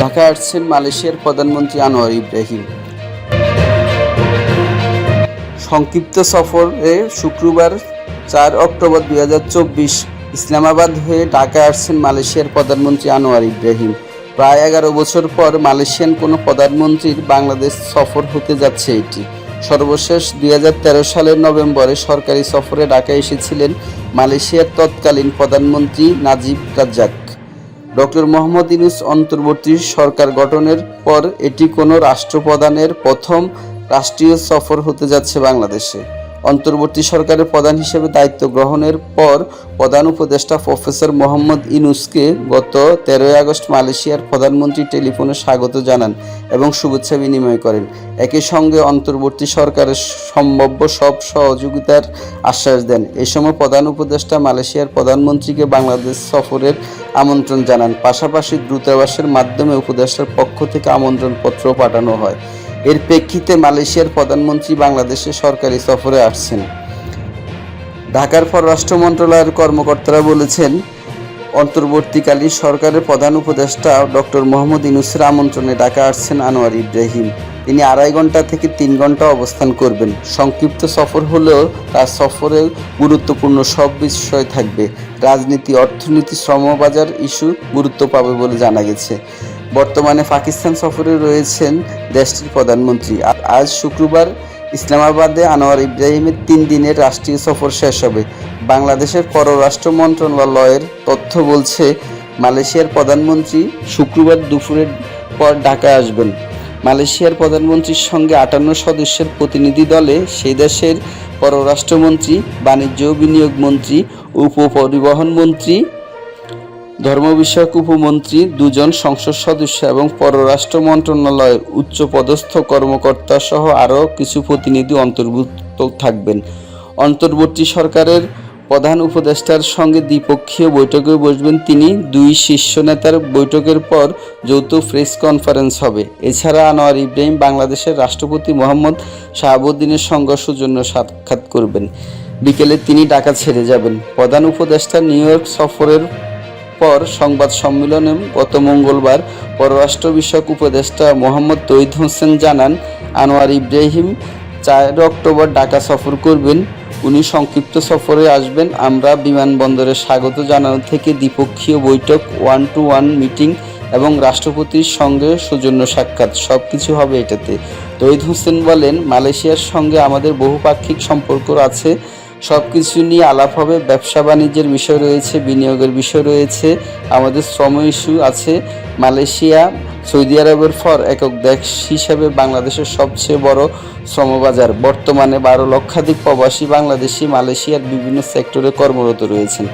ঢাকায় আসছেন মালয়েশিয়ার প্রধানমন্ত্রী আনোয়ার ইব্রাহিম। সংক্ষিপ্ত সফরে শুক্রবার চার অক্টোবর দু হাজার চব্বিশ ইসলামাবাদ হয়ে ঢাকায় আসছেন মালয়েশিয়ার প্রধানমন্ত্রী আনোয়ার ইব্রাহিম। প্রায় এগারো বছর পর মালয়েশিয়ান কোনো প্রধানমন্ত্রীর বাংলাদেশ সফর হতে যাচ্ছে এটি। সর্বশেষ দু হাজার তেরো সালের নভেম্বরে সরকারি সফরে ঢাকায় এসেছিলেন মালয়েশিয়ার তৎকালীন প্রধানমন্ত্রী Najib Razak. Doctor Mohammad Yunus অন্তর্বর্তী সরকার গঠনের পর এটি কোনো রাষ্ট্রপ্রধানের প্রথম রাষ্ট্রীয় সফর হতে যাচ্ছে বাংলাদেশে। অন্তর্বর্তী সরকারের প্রধান হিসেবে দায়িত্ব গ্রহণের পর প্রধান উপদেষ্টা প্রফেসর মোহাম্মদ ইনুসকে গত তেরোই আগস্ট মালয়েশিয়ার প্রধানমন্ত্রী টেলিফোনে স্বাগত জানান এবং শুভেচ্ছা বিনিময় করেন। একই সঙ্গে অন্তর্বর্তী সরকারের সম্ভাব্য সব সহযোগিতার আশ্বাস দেন। এ সময় প্রধান উপদেষ্টা মালয়েশিয়ার প্রধানমন্ত্রীকে বাংলাদেশ সফরের আমন্ত্রণ জানান। পাশাপাশি দূতাবাসের মাধ্যমে উপদেষ্টার পক্ষ থেকে আমন্ত্রণপত্র পাঠানো হয়। এর প্রেক্ষিতে মালয়েশিয়ার প্রধানমন্ত্রী বাংলাদেশে সরকারি সফরে আসছেন। ঢাকার পররাষ্ট্র মন্ত্রণালয়ের কর্মকর্তারা বলেছেন, অন্তর্বর্তীকালীন সরকারের প্রধান উপদেষ্টা ডক্টর মোহাম্মদ ইনুসের আমন্ত্রণে ঢাকা আসছেন আনোয়ার ইব্রাহিম। তিনি আড়াই ঘণ্টা থেকে তিন ঘণ্টা অবস্থান করবেন। সংক্ষিপ্ত সফর হলেও তার সফরে গুরুত্বপূর্ণ সব বিষয় থাকবে। রাজনীতি, অর্থনীতি, শ্রমবাজার ইস্যু গুরুত্ব পাবে বলে জানা গেছে। বর্তমানে পাকিস্তান সফরে রয়েছেন দেশটির প্রধানমন্ত্রী। আর আজ শুক্রবার ইসলামাবাদে আনোয়ার ইব্রাহিমের তিন দিনের রাষ্ট্রীয় সফর শেষ হবে। বাংলাদেশের পররাষ্ট্র মন্ত্রণালয়ের তথ্য বলছে, মালয়েশিয়ার প্রধানমন্ত্রী শুক্রবার দুপুরের পর ঢাকায় আসবেন। মালয়েশিয়ার প্রধানমন্ত্রীর সঙ্গে আটান্ন সদস্যের প্রতিনিধি দলে সেই দেশের পররাষ্ট্রমন্ত্রী, বাণিজ্য বিনিয়োগ মন্ত্রী, উপপরিবহন মন্ত্রী ধর্ম বিষয়ক উপমন্ত্রী, দুজন সংসদ সদস্য এবং পররাষ্ট্র মন্ত্রণালয়ের উচ্চপদস্থ কর্মকর্তা সহ আরও কিছু প্রতিনিধি অন্তর্ভুক্ত থাকবেন। অন্তর্বর্তী সরকারের প্রধান উপদেষ্টার সঙ্গে দ্বিপক্ষীয় বৈঠকে বসবেন তিনি। দুই শীর্ষ নেতার বৈঠকের পর যৌথ প্রেস কনফারেন্স হবে। এছাড়া আনোয়ার ইব্রাহিম বাংলাদেশের রাষ্ট্রপতি মোহাম্মদ শাহাবুদ্দিনের সঙ্গে সৌজন্য সাক্ষাৎ করবেন। বিকেলে তিনি ঢাকা ছেড়ে যাবেন। প্রধান উপদেষ্টা নিউ ইয়র্ক সফরের পর সংবাদ সম্মেলনে গত মঙ্গলবার পররাষ্ট্র বিষয়ক উপদেষ্টা মোহাম্মদ তৈদ হোসেন জানান, আনোয়ার ইব্রাহিম চার অক্টোবর ঢাকা সফর করবেন। উনি সংক্ষিপ্ত সফরে আসবেন। আমরা বিমানবন্দরে স্বাগত জানানো থেকে দ্বিপক্ষীয় বৈঠক ওয়ান টু ওয়ান মিটিং এবং রাষ্ট্রপতির সঙ্গে সৌজন্য সাক্ষাৎ। সব কিছু হবে এটাতে। তৈদ হোসেন বলেন, মালয়েশিয়ার সঙ্গে আমাদের বহুপাক্ষিক সম্পর্ক আছে। সব কিছু নিয়ে আলাপ হবে, ব্যবসা বাণিজ্যের বিষয় রয়েছে, বিনিয়োগের বিষয় রয়েছে, আমাদের শ্রম ইস্যু আছে, মালয়েশিয়া, সৌদি আরবের পর একক দেশ হিসাবে বাংলাদেশের সবচেয়ে বড় শ্রমবাজার। বর্তমানে বারো লক্ষাধিক প্রবাসী বাংলাদেশি, মালয়েশিয়ার বিভিন্ন সেক্টরে কর্মরত রয়েছেন।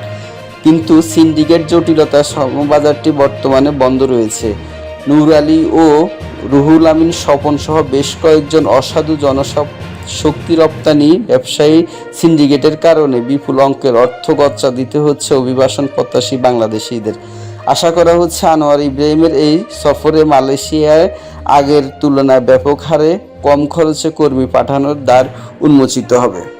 কিন্তু সিন্ডিকেট জটিলতা শ্রমবাজারটি বর্তমানে বন্ধ রয়েছে। নূর আলী ও রুহুল আমিন স্বপন সহ বেশ কয়েকজন অসাধু জনসব শক্তি রপ্তানি, ব্যবসায়ী সিন্ডিকেটের কারণে বিপুল অঙ্কের অর্থ গচ্চা দিতে হচ্ছে অভিবাসন প্রত্যাশী বাংলাদেশিদের। আশা করা হচ্ছে আনোয়ার ইব্রাহিমের এই সফরে মালয়েশিয়ায় আগের তুলনায় ব্যাপক হারে কম খরচে কর্মী পাঠানোর দ্বার উন্মোচিত হবে।